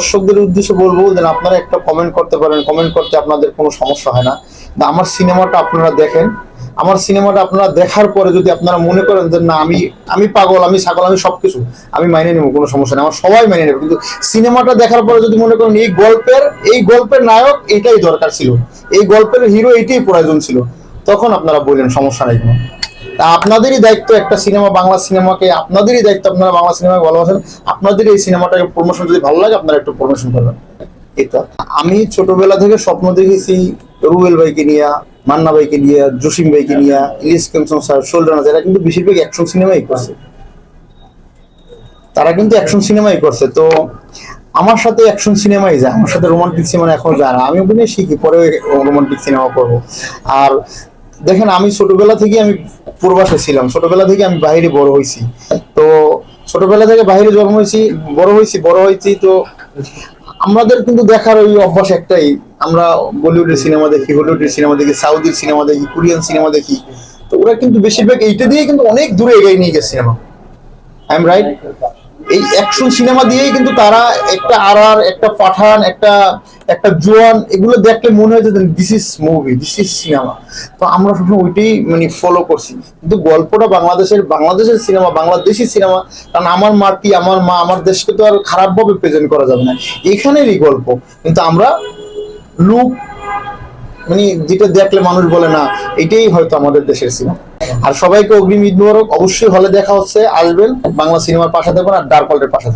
দর্শকদের উদ্দেশ্যে বলব যে আপনারা একটা কমেন্ট করতে পারেন। কমেন্ট করতে আপনাদের কোনো সমস্যা হয় না। আমার সিনেমাটা আপনারা দেখেন। আমার সিনেমাটা আপনারা দেখার পরে যদি আপনারা মনে করেন যে না, আমি আমি পাগল, আমি ছাগল, আমি সবকিছু, আমি মাইনে নেব, কোনো সমস্যা নেই। আমার সবাই মাইনে নেবে। কিন্তু সিনেমাটা দেখার পরে যদি মনে করেন এই গল্পের এই গল্পের নায়ক এটাই দরকার ছিল। এই গল্পের হিরো এটাই প্রয়োজন ছিল। তখন আপনারা বললেন, সমস্যা নেই কোনো। তা আপনাদেরই দায়িত্ব একটা সিনেমা, বাংলা সিনেমাকে, আপনাদেরই দায়িত্ব আপনারা বাংলা সিনেমাকে ভালোবাসেন। আপনাদের এই সিনেমাটাকে প্রমোশন যদি ভালো লাগে, আপনারা একটু প্রমোশন করবেন। এটা আমি ছোটবেলা থেকে স্বপ্ন দেখেছি রুবেল ভাইকে নিয়ে, মান্না ভাইকে নিয়ে, জসিম ভাইকে নিয়ে ইলিশ কেমসন স্যার, শোল্ডার এরা কিন্তু বেশিরভাগ অ্যাকশন সিনেমাই করছে। তারা কিন্তু অ্যাকশন সিনেমাই করছে। তো আমার সাথে অ্যাকশন সিনেমাই যায়, আমার সাথে রোমান্টিক সিনেমা এখন যায় না। আমি ওখানে শিখি, পরে রোমান্টিক সিনেমা করব। আর দেখেন, আমি ছোটবেলা থেকে আমি পূর্বাসে ছিলাম। ছোটবেলা থেকে আমি বাইরে বড় হয়েছি তো ছোটবেলা থেকে বাইরে জন্ম হয়েছি বড় হয়েছি বড় হয়েছি তো আমাদের কিন্তু দেখার ওই অভ্যাস একটাই। আমরা বলিউডের সিনেমা দেখি, হলিউডের সিনেমা দেখি সাউথের সিনেমা দেখি, কোরিয়ান সিনেমা দেখি। তো ওরা কিন্তু বেশিরভাগ এইটা দিয়ে কিন্তু অনেক দূরে এগিয়ে নিয়ে গেছে সিনেমা। আই এম রাইট এই অ্যাকশন সিনেমা দিয়েই কিন্তু তারা একটা আরআর একটা পাঠান, একটা একটা জোয়ান, এগুলো দেখলে মনে হয় যে this is movie this is cinema তো আমরা সবসময় ওইটাই মানে ফলো করছি। কিন্তু গল্পটা বাংলাদেশের বাংলাদেশের সিনেমা বাংলাদেশি সিনেমা কারণ আমার মাটি আমার মা, আমার দেশকে তো আর খারাপভাবে প্রেজেন্ট করা যাবে না। এখানেরই গল্প। কিন্তু আমরা লুক মানে যেটা দেখলে মানুষ বলে, না, এটাই হয়তো আমাদের দেশের সিনেমা আর সবাইকে অগ্রিম ঈদ মোবারক। অবশ্যই হলে দেখা হচ্ছে, আসবেন বাংলা সিনেমার পাশে থাকবেন আর ডার্ক ওয়ার্ল্ডের পাশে